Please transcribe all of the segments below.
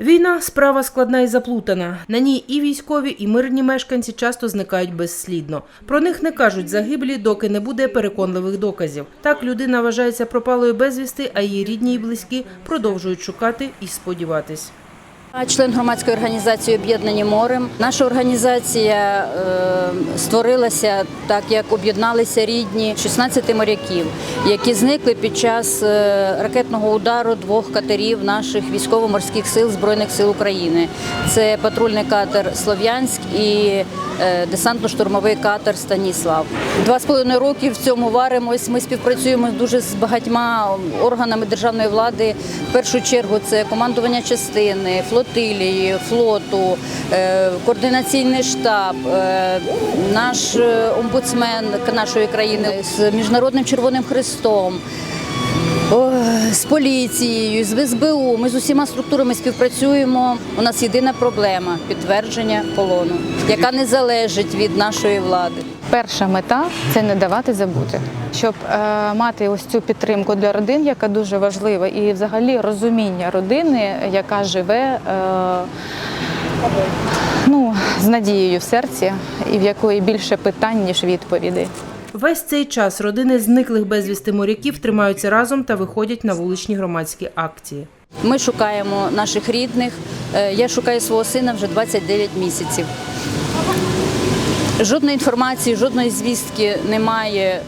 Війна справа складна і заплутана. На ній і військові, і мирні мешканці часто зникають безслідно. Про них не кажуть загиблі, доки не буде переконливих доказів. Так людина вважається пропалою безвісти, а її рідні і близькі продовжують шукати і сподіватись. Член громадської організації Об'єднані морем. Наша організація е, створилася так, як об'єдналися рідні 16 моряків, які зникли під час е, ракетного удару двох катерів наших військово-морських сил Збройних сил України. Це патрульний катер Слов'янськ і е, десантно-штурмовий катер Станіслав. Два з половиною роки в цьому варимось. Ми співпрацюємо дуже з багатьма органами державної влади. В першу чергу це командування частини, флотилії, флоту, е, координаційний штаб, е, наш е, омбудсмен нашої країни з міжнародним Червоним Христом. З поліцією, з СБУ, ми з усіма структурами співпрацюємо. У нас єдина проблема підтвердження полону, яка не залежить від нашої влади. Перша мета це не давати забути, щоб е, мати ось цю підтримку для родин, яка дуже важлива, і взагалі розуміння родини, яка живе е, ну, з надією в серці, і в якої більше питань, ніж відповідей. Весь цей час родини зниклих безвісти моряків тримаються разом та виходять на вуличні громадські акції. Ми шукаємо наших рідних. Е, Я шукаю свого сина вже 29 місяців. Жодної інформації, жодної звістки немає,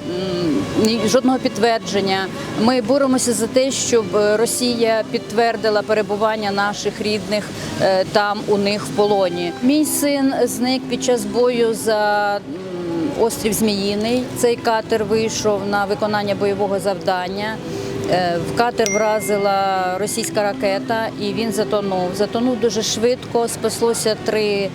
жодного підтвердження. Ми боремося за те, щоб Росія підтвердила перебування наших рідних е, там у них в полоні. Мій син зник під час бою за острів Зміїний. Цей катер вийшов на виконання бойового завдання. Е, В катер вразила російська ракета і він затонув. Затонув дуже швидко. Спаслося три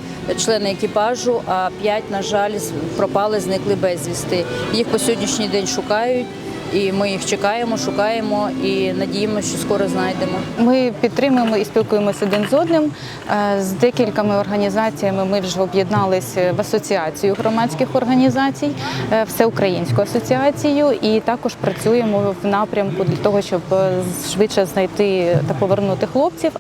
члени екіпажу, а п'ять, на жаль, пропали, зникли безвісти. Їх по сьогоднішній день шукають, і ми їх чекаємо, шукаємо і надіємося, що скоро знайдемо. Ми підтримуємо і спілкуємося один з одним. Е, З декількома організаціями ми вже об'єдналися в асоціацію громадських організацій, е, всеукраїнську асоціацію, і також працюємо в напрямку для того, щоб е, швидше знайти та повернути хлопців.